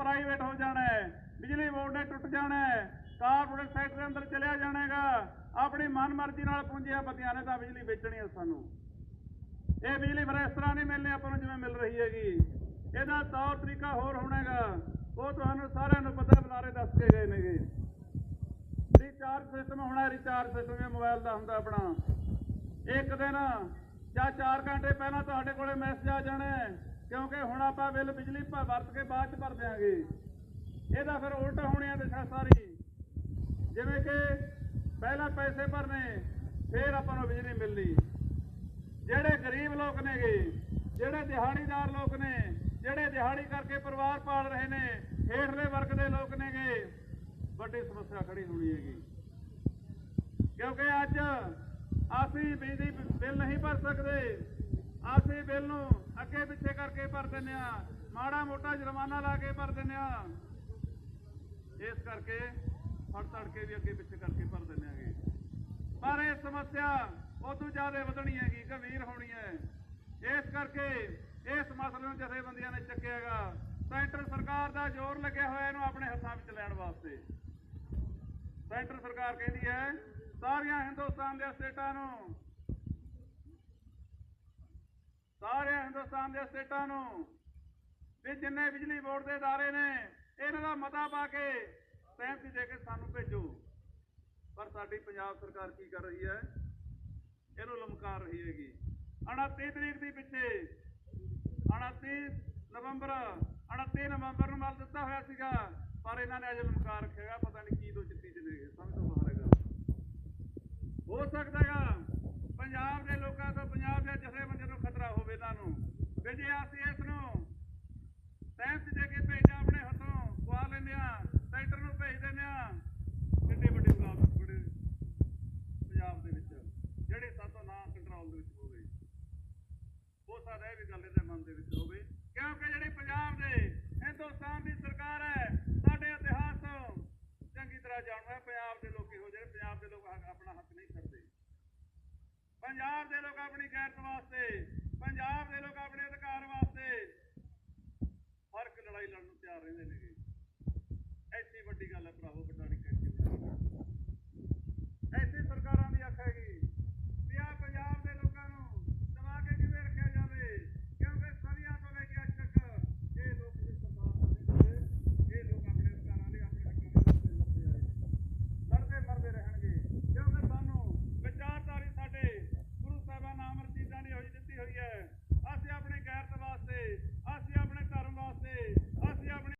Private ਹੋ ਜਾਣਾ ਹੈ, ਬਿਜਲੀ ਬੋਰਡ ਨੇ ਟੁੱਟ ਜਾਣਾ ਹੈ ਕਾਰਪੋਰੇਟ ਸੈਕਟਰ ਅੰਦਰ ਚਲਿਆ ਜਾਣੇਗਾ, ਆਪਣੀ ਮਨਮਰਜ਼ੀ ਨਾਲ ਪੂੰਜੀਆਂ ਪਤੀਆਂ ਨੇ ਤਾਂ ਬਿਜਲੀ ਵੇਚਣੀ ਹੈ ਸਾਨੂੰ। ਇਹ ਬਿਜਲੀ ਫਿਰ ਇਸ ਤਰ੍ਹਾਂ ਨਹੀਂ ਮਿਲਣੀ, ਆਪਾਂ ਨੂੰ ਜਿਵੇਂ ਮਿਲ ਰਹੀ ਹੈਗੀ। ਇਹਦਾ ਤੌਰ ਤਰੀਕਾ ਹੋਰ ਹੋਣਾਗਾ, ਉਹ ਤੁਹਾਨੂੰ ਸਾਰਿਆਂ ਨੂੰ ਪਤਾ ਬੁਲਾਰੇ ਦੱਸ ਕੇ ਗਏ ਨੇਗੇ। ਰੀਚਾਰਜ ਸਿਸਟਮ ਹੋਣਾ ਰੀਚਾਰਜ ਸਿਸਟਮ ਇਹ ਮੋਬਾਈਲ ਦਾ ਹੁੰਦਾ ਆਪਣਾ। ਇੱਕ ਦਿਨ ਜਾਂ 4 ਘੰਟੇ ਪਹਿਲਾਂ ਤੁਹਾਡੇ ਕੋਲੇ ਮੈਸੇਜ ਆ ਜਾਣਾ ਕਿਉਂਕਿ ਹੁਣ ਆਪਾਂ ਬਿੱਲ ਬਿਜਲੀ ਭਾ- ਵਰਤ ਕੇ ਬਾਅਦ ਚ ਭਰ ਦਿਆਂਗੇ। ਇਹਦਾ ਫਿਰ ਉਲਟ ਹੋਣੀ ਆ ਦਿਸ਼ਾ ਸਾਰੀ। ਜਿਵੇਂ ਕਿ ਪਹਿਲਾਂ ਪੈਸੇ ਭਰਨੇ, ਫਿਰ ਆਪਾਂ ਨੂੰ ਬਿਜਲੀ ਮਿਲਣੀ। ਜਿਹੜੇ ਗਰੀਬ ਲੋਕ ਨੇਗੇ, ਜਿਹੜੇ ਦਿਹਾੜੀਦਾਰ ਲੋਕ ਨੇ, ਜਿਹੜੇ ਦਿਹਾੜੀ ਕਰਕੇ ਪਰਿਵਾਰ ਪਾਲ ਰਹੇ ਨੇ, ਹੇਠਲੇ ਵਰਗ ਦੇ ਲੋਕ ਨੇਗੇ, ਵੱਡੀ ਸਮੱਸਿਆ ਖੜੀ ਹੋਣੀ ਹੈਗੀ। ਕਿਉਂਕਿ ਅੱਜ ਅਸੀਂ ਬਿਜਲੀ ਬਿੱਲ ਨਹੀਂ ਭਰ ਸਕਦੇ। ਅਸੀਂ ਬਿੱਲ ਨੂੰ ਅੱਗੇ ਪਿੱਛੇ ਕਰਕੇ ਭਰ ਦਿੰਦੇ ਆ ਮਾੜਾ ਮੋਟਾ ਜੁਰਮਾਨਾ ਲਾ ਕੇ ਭਰ ਦਿੰਦੇ ਆ ਇਸ ਕਰਕੇ ਫੜ ਤੜਕੇ ਵੀ ਅੱਗੇ ਪਿੱਛੇ ਕਰਕੇ ਭਰ ਦਿੰਦੇ ਆਗੇ ਪਰ ਇਹ ਸਮੱਸਿਆ ਉਦੋਂ ਜ਼ਿਆਦਾ ਵਧਣੀ ਹੈਗੀ, ਗੰਭੀਰ ਹੋਣੀ ਹੈ। ਇਸ ਕਰਕੇ ਇਸ ਮਸਲੇ ਨੂੰ ਜਥੇਬੰਦੀਆਂ ਨੇ ਚੱਕਿਆਗਾ। ਸੈਂਟਰ ਸਰਕਾਰ ਦਾ ਜ਼ੋਰ ਲੱਗਿਆ ਹੋਇਆ ਇਹਨੂੰ ਆਪਣੇ ਹੱਥਾਂ ਵਿੱਚ ਲੈਣ ਵਾਸਤੇ। ਸੈਂਟਰ ਸਰਕਾਰ ਕਹਿੰਦੀ ਹੈ, ਸਾਰੀਆਂ ਹਿੰਦੁਸਤਾਨ ਦੇ ਸਟੇਟਾਂ ਨੂੰ ਸਾਰਿਆਂ ਹਿੰਦੁਸਤਾਨ ਦੇ ਸਟੇਟਾਂ ਨੂੰ ਵੀ ਜਿੰਨੇ ਬਿਜਲੀ ਬੋਰਡ ਦੇ ادارے ਨੇ ਇਹਨਾਂ ਦਾ ਮਤਾ ਪਾ ਕੇ ਸਹਿਮਤੀ ਦੇ ਕੇ ਸਾਨੂੰ ਭੇਜੋ ਪਰ ਸਾਡੀ ਪੰਜਾਬ ਸਰਕਾਰ ਕੀ ਕਰ ਰਹੀ ਹੈ ਇਹਨੂੰ ਲਮਕਾਰ ਰਹੀ ਹੈਗੀ 29 ਤਰੀਕ ਦੀ ਪਿੱਛੇ 29 ਨਵੰਬਰ 29 ਨਵੰਬਰ ਨੂੰ ਮਲ ਦਿੱਤਾ ਹੋਇਆ ਸੀਗਾ ਪਰ ਇਹਨਾਂ ਨੇ ਅਜੇ ਲਮਕਾਰ ਰੱਖਿਆਗਾ ਪਤਾ ਨਹੀਂ ਕੀ ਤੋਂ ਚਿੱਟੀ ਚ ਨੇ ਸਮਝ ਤੋਂ ਬਾਹਰ ਹੈਗਾ ਹੋ ਸਕਦਾ ਹੈਗਾ ਹੋ ਸਕਦਾ ਵੀ ਗੱਲ ਇਹਦੇ ਮਨ ਦੇ ਵਿੱਚ ਹੋਵੇ ਕਿਉਂਕਿ ਜਿਹੜੀ ਪੰਜਾਬ ਦੇ, ਹਿੰਦੁਸਤਾਨ ਦੀ ਸਰਕਾਰ ਹੈ, ਸਾਡੇ ਇਤਿਹਾਸ ਤੋਂ ਚੰਗੀ ਤਰ੍ਹਾਂ ਜਾਣੂ ਹੈ, ਪੰਜਾਬ ਦੇ ਲੋਕੀ ਹੋ ਜਿਹੜੇ ਪੰਜਾਬ ਦੇ ਲੋਕ ਆਪਣਾ ਹੱਕ ਨਹੀਂ ਕਰਦੇ ਪੰਜਾਬ ਦੇ ਲੋਕ ਆਪਣੀ ਗੈਰਤ ਵਾਸਤੇ, ਪੰਜਾਬ ਦੇ ਲੋਕ ਆਪਣੇ